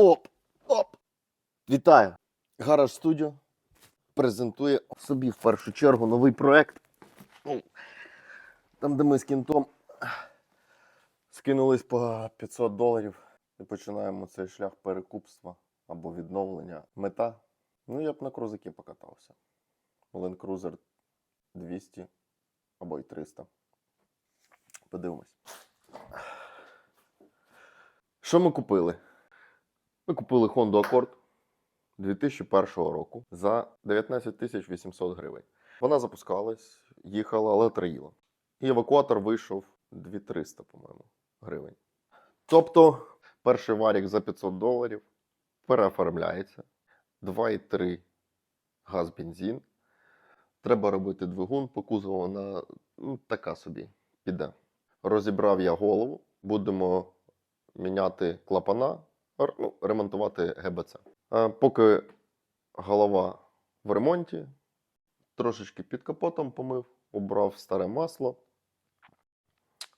Оп! Оп! Вітаю! Гараж Студіо презентує собі в першу чергу новий проект. Ну, Там, де ми з кінтом скинулись по 500 доларів і починаємо цей шлях перекупства або відновлення. Мета. Ну, я б на крузаки покатався. Land Cruiser 200 або й 300. Подивимось. Що ми купили? Ми купили Honda Accord 2001 року за 19 800 гривень. Вона запускалась, їхала, але троїла. І евакуатор вийшов 2300, по-моєму, гривень. Тобто, перший варік за 500 доларів переоформляється. 2,3 газ бензин. Треба робити двигун по кузову, вона ну, така собі піде. Розібрав я голову, будемо міняти клапана, ну, ремонтувати ГБЦ. Поки голова в ремонті, трошечки під капотом помив, убрав старе масло,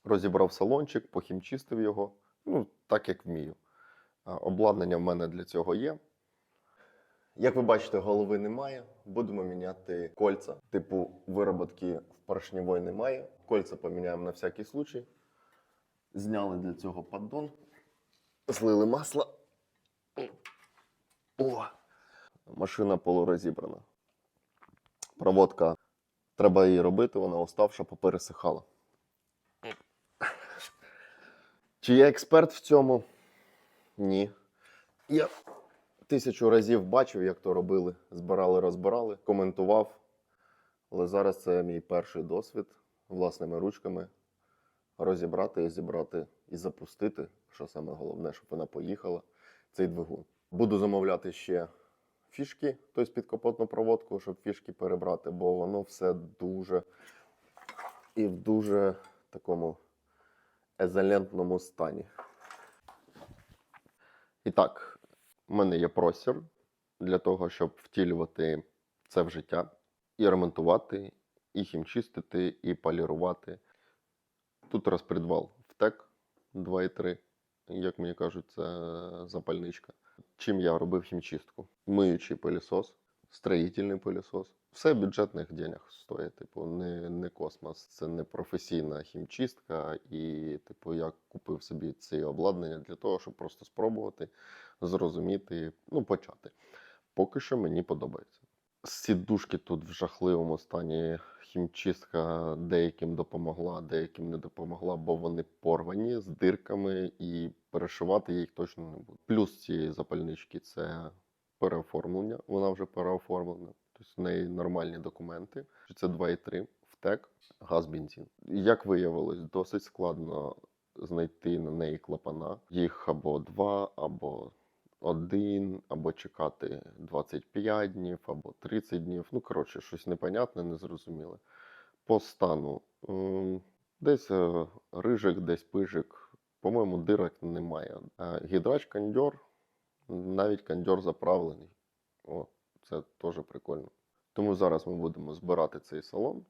розібрав салончик, похімчистив його, ну, так як вмію. Обладнання в мене для цього є. Як ви бачите, голови немає. Будемо міняти кольця. Типу вироботки в поршневої немає. Кольця поміняємо на всякий случай. Зняли для цього поддон. Злили масло. О! Машина полурозібрана. Проводка. Треба її робити, вона уставша, попересихала. Чи я експерт в цьому? Ні. Я тисячу разів бачив, як то робили. Збирали, розбирали, коментував. Але зараз це мій перший досвід власними ручками розібрати і зібрати і запустити, що саме головне, щоб вона поїхала, цей двигун. Буду замовляти ще фішки, тобто підкапотну проводку, щоб фішки перебрати, бо воно все дуже і в дуже такому езолентному стані. І так, у мене є простір для того, щоб втілювати це в життя, і ремонтувати, і хімчистити, і полірувати. Тут розпредвал втек 2,3. Як мені кажуть, це запальничка. Чим я робив хімчистку? Миючий пилісос, строїтельний пилісос. Все в бюджетних денег стоїть. Типу, не, не космос. Це не професійна хімчистка. І, типу, я купив собі це обладнання для того, щоб просто спробувати, зрозуміти, ну, почати. Поки що мені подобається. Сідушки тут в жахливому стані. Хімчистка деяким допомогла, деяким не допомогла, бо вони порвані з дирками, і перешивати їх точно не буду. Плюс цієї запальнички це переоформлення. Вона вже переоформлена. Тобто в неї нормальні документи. Це 2,3 втек, газ бензин. Як виявилось, досить складно знайти на неї клапана. Їх або два, або один, або чекати 25 днів, або 30 днів. Ну, коротше, щось непонятне, незрозуміле. По стану ем, десь е, рижик, десь пижик. По-моєму, дирок немає. Е, Гідрач кондьор, навіть кондьор заправлений. О, це теж прикольно. Тому зараз ми будемо збирати цей салон.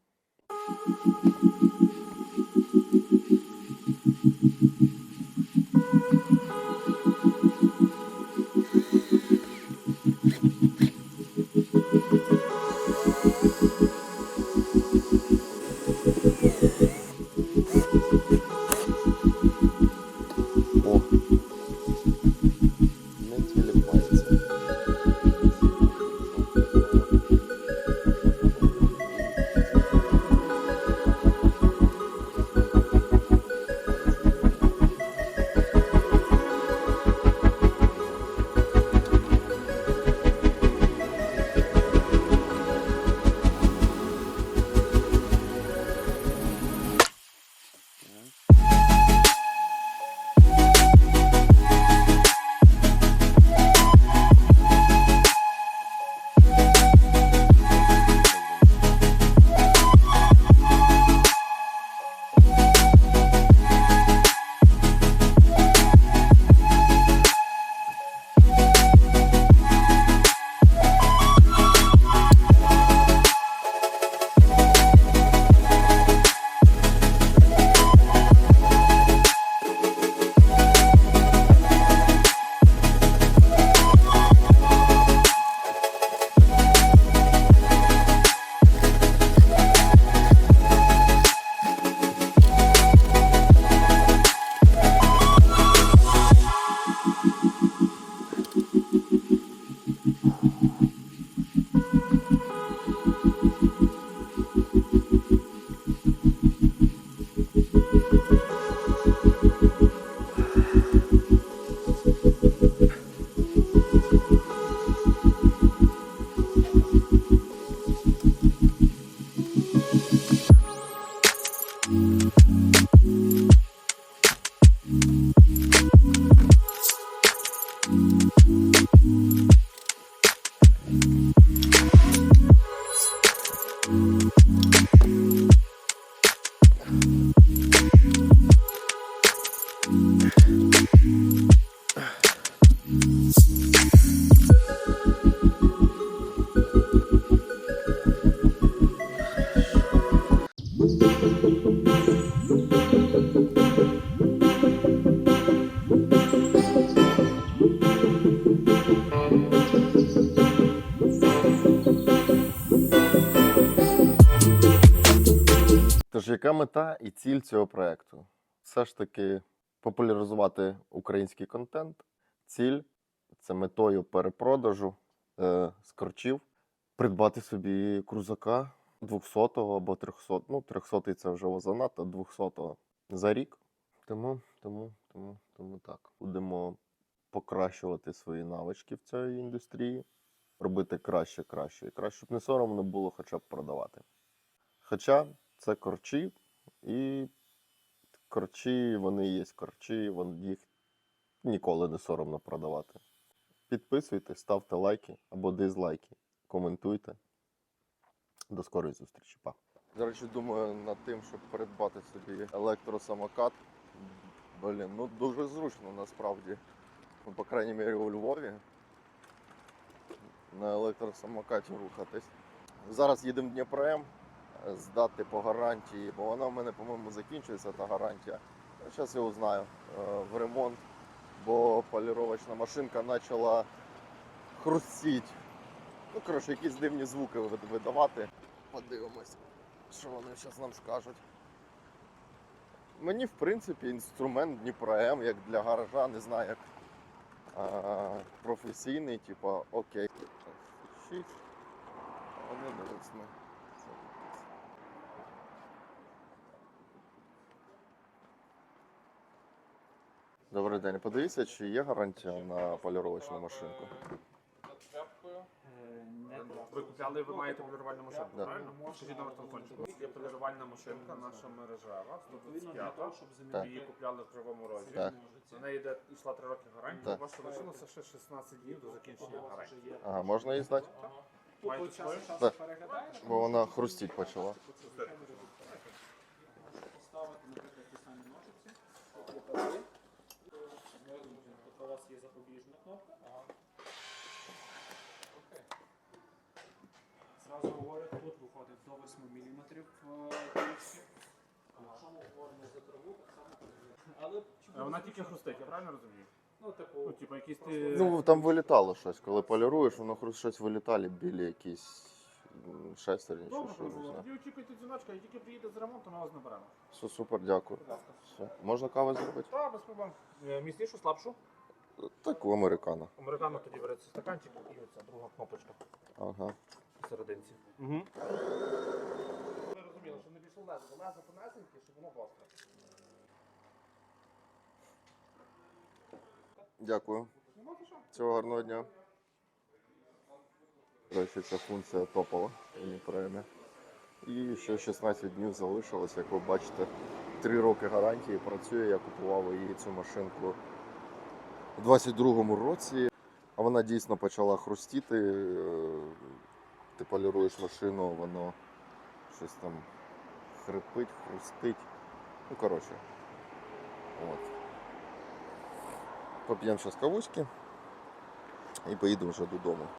Яка мета і ціль цього проекту? Все ж таки популяризувати український контент. Ціль це метою перепродажу е, з корчів, придбати собі крузака 200-го або 300 Ну, 300-й це вже занадто, 200-го за рік. Тому, тому, тому, тому так. Будемо покращувати свої навички в цій індустрії, робити краще, краще і краще, щоб не соромно було хоча б продавати. Хоча це корчі, і корчі, вони є корчі, їх ніколи не соромно продавати. Підписуйтесь, ставте лайки або дизлайки, коментуйте. До скорої зустрічі. Па. До речі, думаю над тим, щоб придбати собі електросамокат. Блін, ну дуже зручно насправді. Ну, по крайній мірі у Львові. На електросамокаті рухатись. Зараз їдемо в Дніпром здати по гарантії, бо вона в мене, по-моєму, закінчується та гарантія. Зараз я узнаю е, в ремонт, бо поліровочна машинка почала хрустіть. Ну, коротше, якісь дивні звуки видавати. Подивимось, що вони зараз нам скажуть. Мені, в принципі, інструмент Дніпро М, як для гаража, не знаю, як а, професійний, типу, окей. Вони дивись ми. Добрий день. Подивіться, чи є гарантія на поліровочну машинку. Ви купляли, ви маєте полірувальну машинку, Да. правильно? Скажіть номер телефончику. Є полірувальна машинка, наша мережева, 125. Так. Ми її купляли в Кривому Розі. Так. На неї йде, йшла 3 роки гарантія. Так. Ваша лишилося ще 16 днів до закінчення гарантії. Ага, можна її здати? Маєте свою? Так. Бо вона хрустіть почала. Поставити, наприклад, ті самі ножиці, є запобіжна кнопка. Зразу говорю, тут виходить до 8 мм. Якщо ми говоримо за траву, так само потрібно. Але А Е, Вона тільки хрустить, я правильно розумію? ну, типу, Ну, типу, якісь ти... Ну, там вилітало щось. Коли поліруєш, воно хруст щось вилітали, білі якісь м, шестерні чи Добре, що. не знаю. Тоді очікуйте дзвіночка, і тільки приїде з ремонту, ми вас наберемо. Все, супер, дякую. Будь ласка. Все. Можна каву зробити? Так, без проблем. Е, Міцнішу, слабшу. Таку американо. Американо тоді береться стаканчик і оця друга кнопочка Ага. посерединці. Угу. Ви розуміли, що не пішло лезо, бо лезо тонесеньке, щоб воно гостре. Дякую. Нема за що. Всього гарного дня. До речі, ця функція топова в Дніпремі. І ще 16 днів залишилось, як ви бачите, 3 роки гарантії працює. Я купував її цю машинку у 22-му році, а вона дійсно почала хрустіти. Е, Ти поліруєш машину, воно щось там хрипить, хрустить. Ну, коротше. От. Поп'ємо зараз кавуськи і поїдемо вже додому.